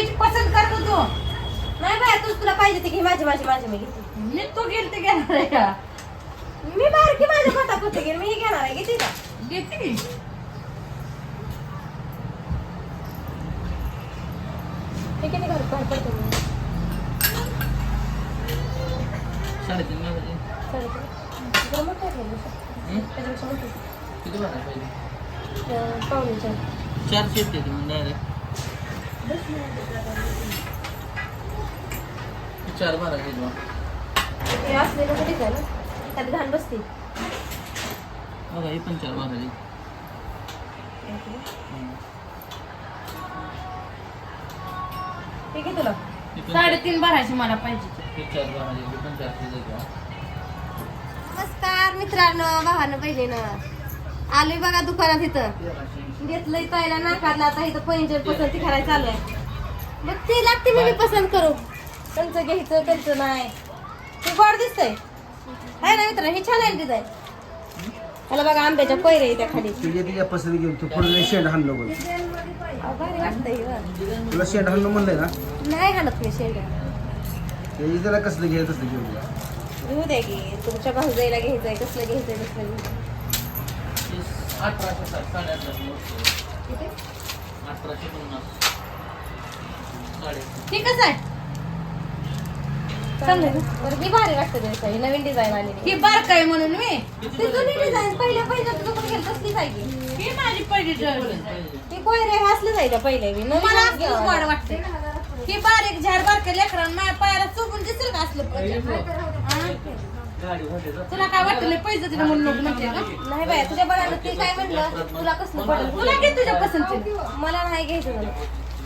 जुडवीची पसंत कर तू तू नाही बाया तूच तुला पाहिजे ते घे माझी माझी माझी मी घेते. मी तू गेल ते घेणार आहे का? मी बारकी माझ्या पोटा पुरते घेईन मी हे घेणार आहे घेते का? घेते की? हे घर मी साडेतीन. साडेतीन. हं? त्याच्यापेक्षा मोठं. किती पाहिजे? चार. चारशे येते मग डायरेक्ट चार बारा किलो. हे असलेलं आहे ना त्यात घाण बसते. बघा हे पण चार बारा हे घे तुला? साडेतीन भरायची मला पाहिजे. चार बारा पण चारशे देतो नमस्कार मित्रांनो भावानं बहिणीनं. आलोय बघा दुकानात इथं. घेतलंय ताईला नाकारला आता इथं पैंजण पसंती करायला चालू आहे. मग ते लागते मी पसंत करू त्यांचं घ्यायचं त्यांचं नाही. ते गोड दिसतंय. आहे ना मित्र हे छान आहे डिझाईन. मला बघा आंब्याच्या पैरे आहे त्या खाली. तुझ्या तुझ्या पसंती घेऊन तू पुढे शेंड हाणलं बोल अहो, भारी वाटतंय गं. तुला शेंड हाणलं म्हणलंय ना? नाही हाणत मी शेंड्या ते त्याला कसलं घे तसलं घेऊन ये. घेऊ द्या की तुमच्या भाऊजाईला घ्यायचंय कसलं घ्यायचंय कसलं घ्यायचंय. अठराशे साठ साडे अठराशे किती? अठराशे पन्नास. साडे ठीक आहे चांगलं आहे. बरं ही भारी वाटतं ही नवीन डिझाईन आलेली ही बारक आहे म्हणून मी. ती जुनी डिझाईन पहिल्या पहिल्या तुझं कुठे गेलं तसलीच आहे की ही माझी पहिली ड्रेस ती कोयरे हे असलं जायचं पहिले. मी नवीन मला घ्यावं असलं गोड लागलं. वाटते ही बारीक झाड बारके लेकरांना माझ्या पायाला चुकून दिसेल का असलं का? तुला काय वाटलं पैसे तिला म्हणून नको म्हणते का? नाही बाय तुझ्या बघायला ते काय म्हणलं? तुला कसलं पडेल तुला घे तुझ्या पसंती मला नाही घ्यायचं.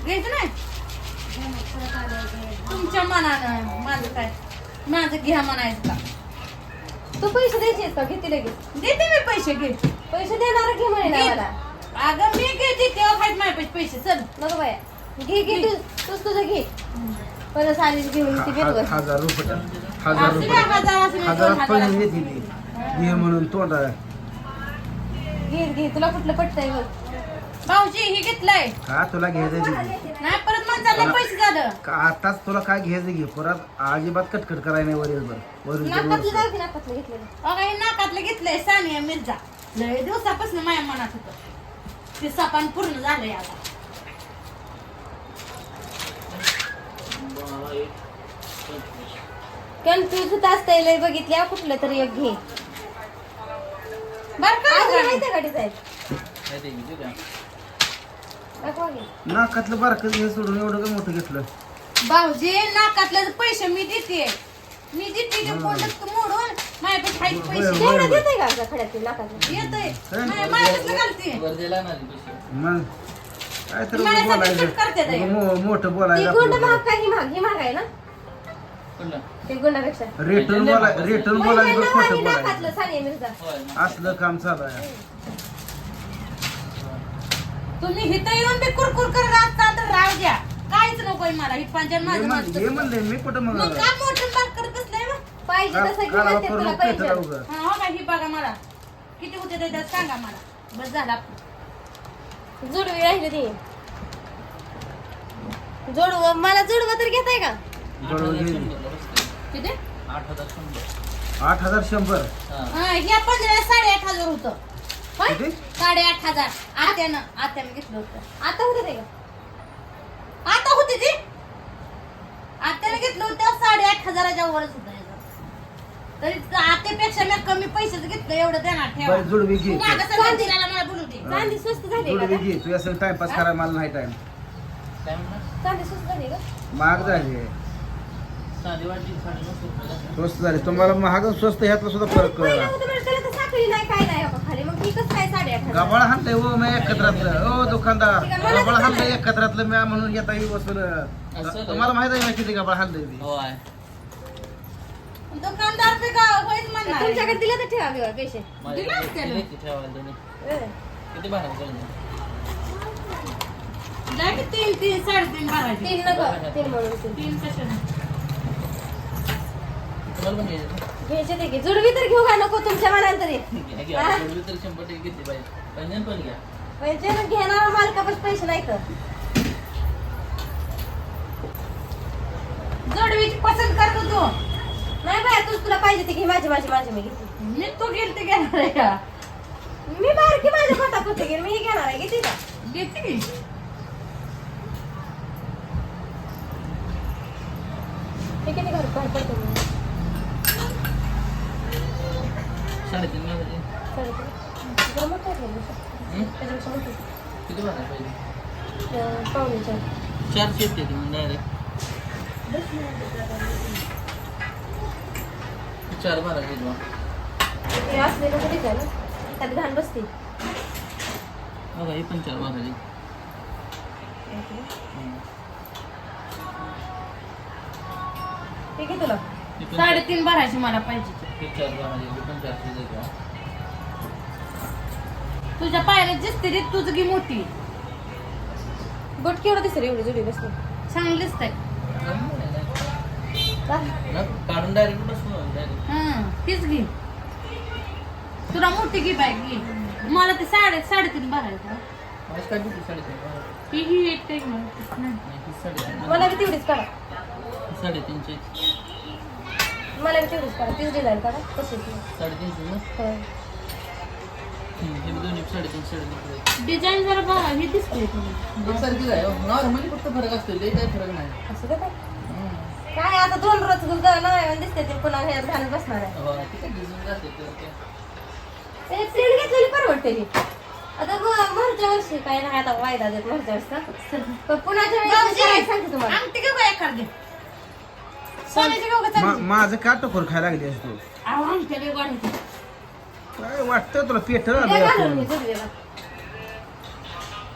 घ्यायचं नाही? तुमच्या मनानं माझं काय? माझं घ्या म्हणायचं का? तू पैसे द्यायचे का? किती लगेच. देते मी पैसे घे. पैसे देणार घे म्हणे मला अगं मी घेते. तेव्हा खायत माझे पैसे. पैसे चल. नको बाया. घे घे तू. तूच तुझं घे. परत आली घेऊन ती हा- हजार रुपये हजार असू रुपये हजार असू दोन ती. घे म्हणून तोंडा घे घे. तुला कुठलं पटतंय बघ. भाऊजी हे घेतलंय. का तुला घ्यायचं घे. नाही परत पैसे झालं. का आताच तुला काय घ्यायचं घे. परत अजिबात कटकट करायला नाही वरील वरील नाकातलं जाऊ की नाकातलं घेतलेलं अगं हे नाकातलं घेतलंय. सानिया मिर्झा लय दिवसापासून माझ्या मनात होत. ते सपान पूर्ण झालंय आता बारा एक पंचवीस. कन्फ्युज होत असतंय लय बघितल्या कुठलं तरी एक घे. बर का अजून का का? नाकातलं बारकं घे सोडून एवढं काय मोठं घेतलं? भाऊजी नाकातले पैसे मी देते मी देते ते मोडून. माझ्याकडे खायचे होय, पैसे. तेवढं देते का असं खड्यात नाकातलं? येतोय. हं? माझ्या माझ्याकडे घालते. मग? काय तर बोलायचं. मो- मोठं बोलायचं गुंड आपलं. ही महाग ही महाग आहे ना? कुठलं? ते गुंडापेक्षा. रिटर्न बोलाय रिटर्न बोलायचं पहिल्यांदा खोटं आणि बोलायचं. नाकातलं सानिया मिर्झा. होय ना. असलं काम चालू आहे. तुम्ही इथं येऊन बी कुरकुर करत असता तर राहू द्या. काहीच नकोय मला. ही पंजन हे माझं म्हण- हे म्हणले मी कुठं मग का मोठं बात करत बसलंय मग? पाहिजे तसं घे कालवा म्हणते तुला पाहिजे. हा, हो का ही बघा मला. किती होते ते त्यात सांगा मला. बस झाला. जुडवी राहिली ती. जोडव मला जुडवं तर घेताय का? आठ हजार. किती? आठ शंभर. आठ हा. हा, ह्या पंधरा साडेआठ हजार होतं. होय? किती? साडेआठ हजार. आत्यानं आत्यानं घेतलं होतं. आता होते ते का? आता होते ते? आत्यानं घेतलं होतं साडेआठ हजाराच्या वरच होतं. तरी मी कमी पैशाचं घेतलं एवढं देणार ठेवा. बरं जुडवी घे. तू मागं सगळं दिलेलं मला बोलू दे. चांदी स्वस्त झाली का जुडवी आता? घे तुझ्या सगळं टाइमपास करायला मला नाही टाइम काय म्हणणार? चांदी स्वस्त झाली का? महाग झाली. साधी वाटली साडे नऊशे रुपयाला. स्वस्त झाली. तुम्हाला महाग आणि स्वस्त ह्यातला सुद्धा फरक कळला. होतं बरं, त्याला तर साखळी नाही काय नाही हो का खाली. मग ती कसं काय साडेआठ हजार? गबाळ हाणलंय हो मी एकत्रातलं. हो दुकानदार. गबाळ हाणलंय एकत्रातलं मी म्हणून येता येईल बसून असं तुम्हाला माहीत आहे ना किती गबाळ हाणलंय ते? होय. दुकानदार ते का होईल म्हणणार तुमच्याकडे दिलं तर ठेवा बिवा पैसे दिला इथे असत्याला. किती ठेवायला तुम्ही? हं. किती भरायला पाहिजे? जा की तीन तीन साडेतीन भरायचे तीन नको तीन म्हणून तीन तीन कशाने तुम्हाला पण घ्यायचं का? घ्यायचे ते घे जुडवी तर घेऊ का नको तुमच्या मनात तरी घ्या, घ्या. जोडवी तर शंभर टक्के घेतली पाहिजे. पैंजण पण घ्या. घेणारा मालकापास पैसे नाही तर जोडवीची पसंत करतो तू नाही बाया तूच तुला पाहिजे ती घे माझी माझी माझी मी घेते मी तू गेल ते घेणार आहे का मी बारकी माझ्या पोटा पुरते घेईन मी ही घेणार आहे घेते का घेते की हे किती घर बाहेर पडते मी साडेतीन वाजायचे साडेतीन. जरा मोठं आहे का? हं? त्याच्यापेक्षा मोठं. किती भरायला पाहिजे अं, पावणे चार. चारशे येते मग डायरेक्ट चार भरायचे बा हे असलेलं आहे ना त्यात घाण बसते. बघा हे पण चार भरायचे हे घे तुला? हे पण साडेतीन भरायची मला पाहिजे. हे चार हे पण चारशे तुझ्या पायाला दिसते रे तुझ गी मोठी. बोट केवढं दिसतं एवढी जोडी बसली? चांगली दिसतंय का? काढून डायरेक्ट हा तीच घे. तुला मोठी घे बाय घे. मला ते साडे साडेतीन भरायचं? ही ही एक ही. साडेतीन मला बी तेवढीच काढा ही साडेतीनशे मला बी तेवढीच काढा तीच डिझाईन काढा तशीच साडेतीनशे ना? हे. डिझाईन जरा बघा ही दिसते आहे नॉर्मली फक्त फरक असतो ते काही फरक नाही. असं का काय. काय आता दोन रोज नव्याने दिसते ते पुन्हा ह्यात घालून बसणार आहे हो, ते ते. ते प्रिंट घेतलेली परवडते ही आता मागच्या वर्षी काय नाही आता वायदा देत मागच्या वर्षी पण पुण्याच्या वेळेस काय सांगते तुम्हाला अंगठी घेऊ का एखादी सोन्याची घेऊ का मा- चांगली? माझं का टोकर खायला लागली आहेस तू अहो, गोड होत्या. काय वाटतं तुला पेठ द्या घालून मी जोडीला.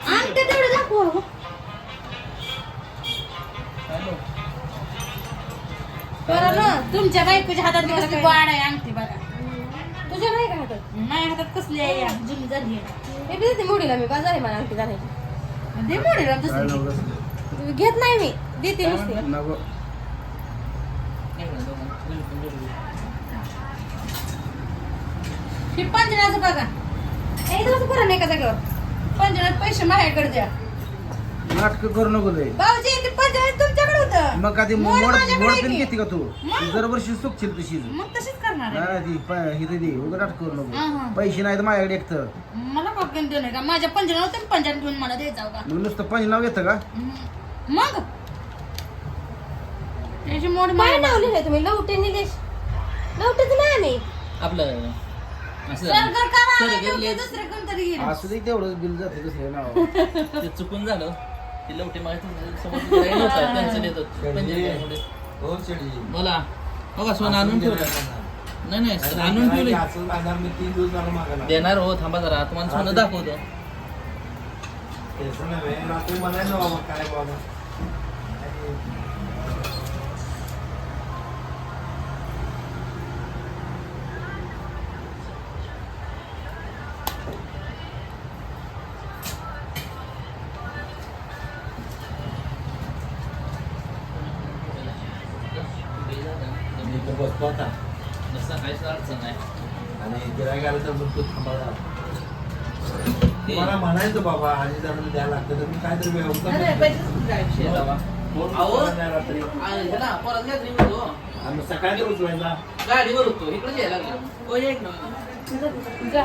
अंगठ्या तेवढे दाखव हो. बरं ना तुमच्या बायकोच्या हातात कसली गोड आहे अंगठी बघा. तुझ्या नाही का हातात? माझ्या हातात कसली आहे? या जुनी झाली आहे. मी बी देते मुडीला मी बाजार आहे मला अंगठी घालायची. दे मोडीला दुसरी. घेत नाही मी देते नुसती. नको. नाही. ही पंजनाचं बघा. ए जागेवर. पंजनात पैसे माझ्याकडे द्या. नाटक करू नको ते पंजनात तुमच्याकडे होतं. मग कधी मोड मोड माझ्याकडे मोड आहे पण की? घेते का तू? मग? तू दरवर्षी चुकशील तशीच मग तशीच करणार आहे. नाही ती प- हे ते दे उगा नाटक करू. नको. पैसे नाही तर माझ्याकडे एक तर. मला का घेऊन देऊ नये का माझ्या पंजनावर तुम्ही पंजन घेऊन मला द्यायचा का? मग नुसतं पंचनाव येतं का. मग? त्याची मोड काय मार नाव लिहिलंय तुम्ही? लवटे निलेश. लवटेच नाही आम्ही. आपलं असं सरकार. दुसरे कोणतरी असू दे तेवढंच बिल जातं दुसऱ्या नाव ते चुकून झालं. ते लवटे माहिती समोर पंजाबी बोला. हो का सोनं आणून ठेवलं? नाही नाही आणून ठेवले देणार हो थांबा जरा तुम्हाला सोनं दाखवतो. नाही म्हणायचं बाबा. द्यायला लागतं तर मी काहीतरी व्यवस्था नाही, नाही, पैसेच कुठे आहे विषय दावा? फोन अहो. उचलत नाही रात्री आणि ह्याला परत गॅदरिंग होतो आणि सकाळी तर उचलायचा. गाडीवर होतो इकडे यायला लागलो. ओ एक ना जा.